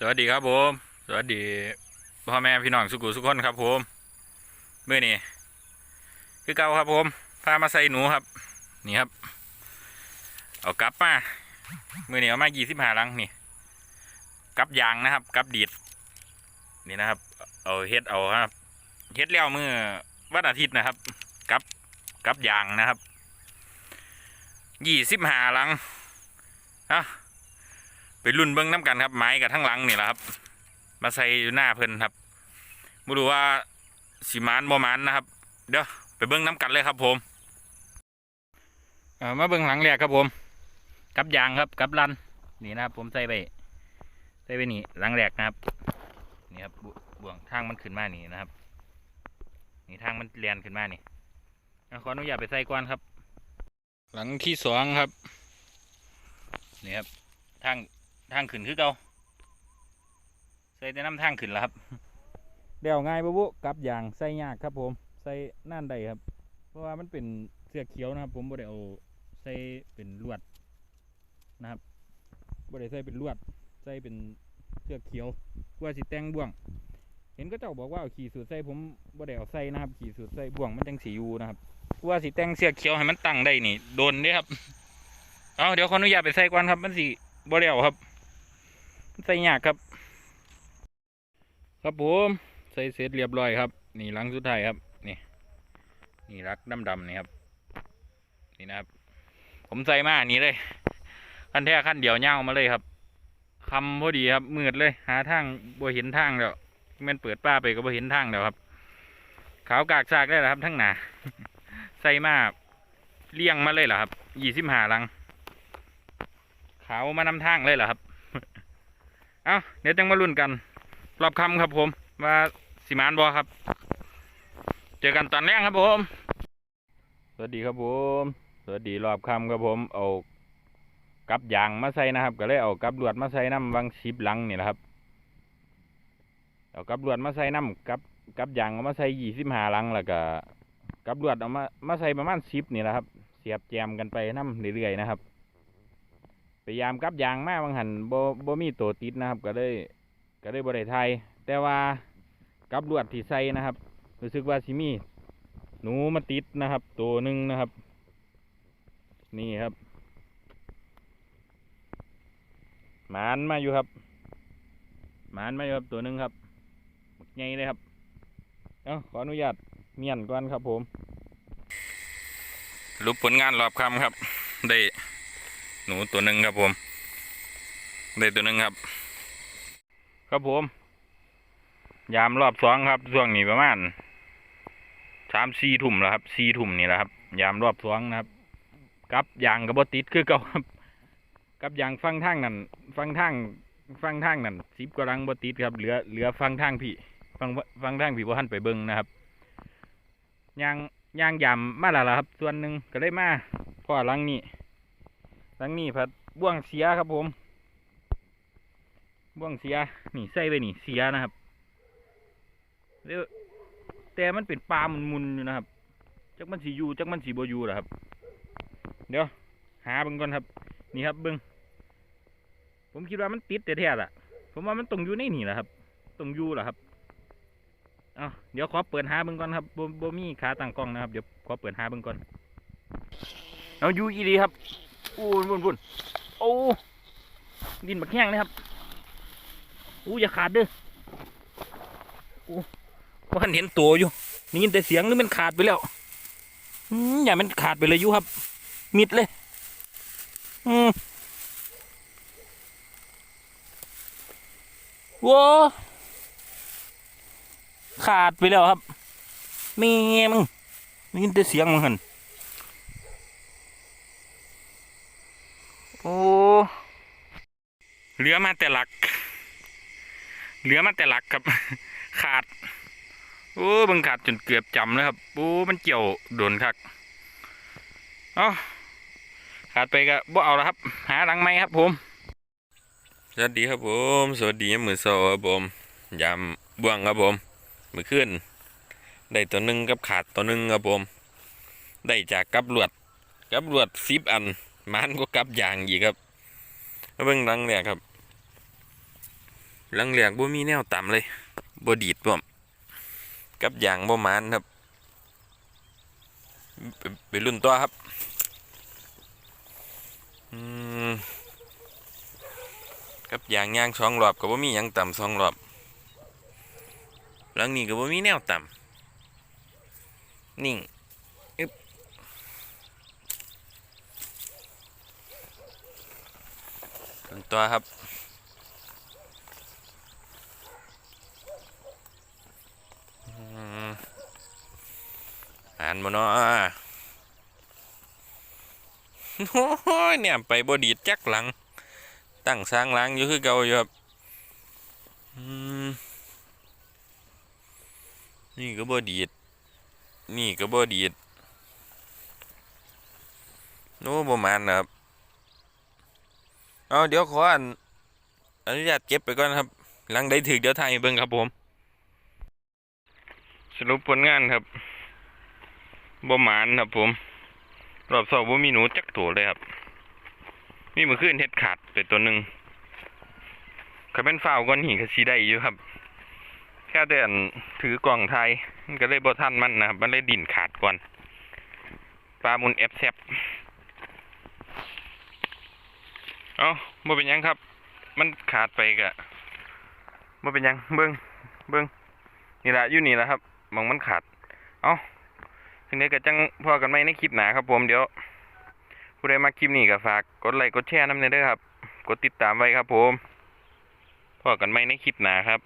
สวัสดีครับผม สวัสดีพ่อแม่พี่น้องสุกุสุกคนครับผมเมื่อนี้คือเก่าครับผมพามาใส่หนูครับ นี่ครับ เอากลับมาเมื่อนี้เอามายี่สิบห้าลังนี่กลับยางนะครับกลับดีดนี่นะครับ เอาเฮ็ดเอาครับเฮ็ดแล้วเมื่อวันอาทิตย์นะครับกลับกลับยางนะครับยี่สิบห้าลังอะ รุ่นเบิ้งน้ำกันครับ ไม้กับทั้งหลังนี่แหละครับ มาใส่อยู่หน้าเพิ่นครับไม่รู้ว่าสีมานบ่มานนะครับ เดี๋ยวไปเบิ้งน้ำกันเลยครับ ผมมาเบิ้งหลังแรกครับผม กับยางครับกับลันนี่นะครับ ผมใส่ไปใส่ไปนี่หลังแรกนะครับนี่ครับบ่วงทางมันขึ้นมานี่นะครับ นี่ทางมันเลียนขึ้นมานี่ขออนุญาตไปใส่ก่อนครับ หลังที่สองครับนี่ครับทาง ทางขึ้นคือเก่าใส่แต่น้ำทางขึ้นแล้วครับเดี๋ยวง่ายบุบุกลับอย่างใส่ยากครับ ผมใส่น่านใดครับ เพราะว่ามันเป็นเสื้อเขียวนะครับ ผมบ่ได้เอาใส่เป็นลวดนะครับบ่ได้ใส่เป็นลวดใส่เป็นเสื้อเขียวกว่าสิแต่งบ่วง เห็นก็เจ้าบอกว่าเอาขี่สูตรใส่ผมบ่ได้เอาใส่นะครับ ขี่สูตรใส่บ่วงมันจังสีอยู่นะครับกว่าสิแต่งเสื้อเขียวให้มันตั้งได้นี่โดนเด้ครับเอาเดี๋ยวขออนุญาตไปใส่ก่อนครับ มันสิบ่แล้วครับ ใส่ยากครับ ครับผมใส่เสร็จเรียบร้อยครับ นี่หลังสุดท้ายครับ นี่ นี่รักดำดำๆนี่ครับ นี่นะครับ ผมใส่มาอันนี้เลยขั้นแท้ขั้นเดียวเง่ามาเลยครับคำพอดีครับมืดเลยหาทางบ่เห็นทางแล้วแมันเปิดป้าไปก็บ่เห็นทางแล้วครับ ขาวกากซากได้แล้วครับทั้งหนาใส่มาเลี้ยงมาเลยเหรอครับยี่สิบห้าลัง ขาวมานำทางเลยเหรอครับ เอาเดี๋ยวจังมาลุ้นกัน รอบคำครับผมว่าสิมานบอครับ เจอกันตอนแรกครับผม สวัสดีครับผม สวัสดีรอบคำครับผม เอากับยางมาใส่นะครับ ก็เลยเอากับลวดมาใส่น้ำวังชิบหลังนี่แหละครับ เอากับลวดมาใส่น้ำกับกับยางเอามาใส่ยี่สิบห้าลังแล้วก็กับลวดเอามามาใส่ประมาณสิบนี่แหละครับ เสียบแจมกันไปน้ำเรื่อยๆนะครับ พยายามกับยางมาบางหันบ่บ่มีตัวติดนะครับ ก็เลยก็เลยบ่ได้ไทย แต่ว่ากับลวดที่ใส่นะครับ รู้สึกว่าสิมีหนูมาติดนะครับ ตัวหนึ่งนะครับ นี่ครับหมานมาอยู่ครับหมานมาอยู่ครับตัวหนึ่งครับใหญ่เลยครับเอาขออนุญาตเมียนก่อนครับผมรูปผลงานรอบคำครับ ได้ หนูตัวหนึ่งครับผมได้ตัวหนึ่งครับ ครับผม ยามรอบสองครับช่วงนี้ประมาณสามสี่ทุ่มแล้วครับสี่ทุ่มนี่แหละครับ ยามรอบสองนะครับกับยางกับบติดคือเก่าครับ กับยางฟังทางนั่นฟังทางฟังทางนั่นสิบกว่าลังบติดครับ เหลือเหลือฟังทางพี่ ฟังฟังทางพี่พ่ท่านไปเบิ้งนะครับยางยางยามมาแล้วครับ ส่วนหนึ่งก็เลยมาพ่อหลังนี้ หลังนี้ผัดบ่วงเสียครับผมบ่วงเสียนี่ใส่ไปนี่เสียนะครับเดี๋ยวแต่มันเป็นปลามุนๆอยู่นะครับจักมันสีอยู่จักมันสีบอยูเหรอครับ เดี๋ยว หาเบิ่งก่อนครับ นี่ครับเบิ่งผมคิดว่ามันติดแต่แท้ล่ะผมว่ามันตรงอยู่ในนี่แหละครับตรงอยู่เหรอครับเอาเดี๋ยวขอเปิดหาเบิ่งก่อนครับบ่บ่มีขาตั้งกล้องนะครับเดี๋ยวขอเปิดหาเบิ่งก่อนเอาอยู่อีดีครับ อู้วุ่นวุ่นโอ้ดินบักแห้งเลยครับอู้อย่าขาดเด้ออู้เพราะเห็นตัวอยู่นี่ยินแต่เสียงนึกมันขาดไปแล้วอย่ามันขาดไปเลยอยู่ครับ มิดเลย อืมว้าขาดไปแล้วครับแม่มึงนี่ยินแต่เสียงมึงหัน โอ้ เหลือมาแต่หลัก เหลือมาแต่หลักครับ ขาด โอ้บังขาดจนเกือบจำเลยครับ โอ้ มันเกี่ยวโดนคักเอ้าขาดไปก็บ่เอาแล้วครับ หาหลังไม้ครับผม สวัสดีครับผม สวัสดีมือโซครับผม ยามบ่วงครับผม มือขึ้น ได้ตัวหนึ่งกับขาดตัวหนึ่งครับผม ได้จากกับลวดกับลวดสิบอันมันก็กับยางอีกครับแล้วเบิ่งหลังเนี่ยครับ หลังแหลียกบ่มีแนวต่ำเลยบ่ดีดพร้อมกับอย่างบ่มานครับไปไปรุ่นตัวครับอืมกับอย่างย่างสองรอบก็บ่มีหยังต่ำสองรอบหลังนี้ก็บ่มีแนวต่ำนิ่งอึบรุ่นตัวครับ อ่านมาเนาะโอ้ยเนี่ยไปบดีดจักหลัง ตั้งสร้างหลังอยู่คือเก่าอยู่ครับนี่ก็บดีด นี่ก็บดีดโน้ประมาณนครับ เอาเดี๋ยวขออันอนุญาตเก็บไปก่อนครับ หลังได้ถึกเดี๋ยวถ่ายเบิ่งครับผม สรุปผลงานครับ บ่หมานครับผม รอบสองบ่มีหนูจักตัวเลยครับมีมือขึ้นเฮ็ดขาดไปตัวหนึ่งเขาเป็นฝ้าวก้อนหินก็สีได้อยู่ครับ แค่เดินถือกล่องไทยมันก็เลยบ่ทันมันนะครับมันเลยดินขาดก่อนปลามุนแอบแซบเอาบ่เป็นยังครับ มันขาดไปกะบ่เป็นยังเบิ่งเบิ่งนี่แหละอยู่นี่แหละครับมองมันขาด เอา ถึงเด็ก็จังพอกันไหมในคลิปหนาครับผมเดี๋ยวผู้ใดมาคลิปนี้ก็ฝากกดไลค์กดแชร์น้ำเนยด้อครับ กดติดตามไว้ครับผมพอกันไหมในคลิปหนาครับ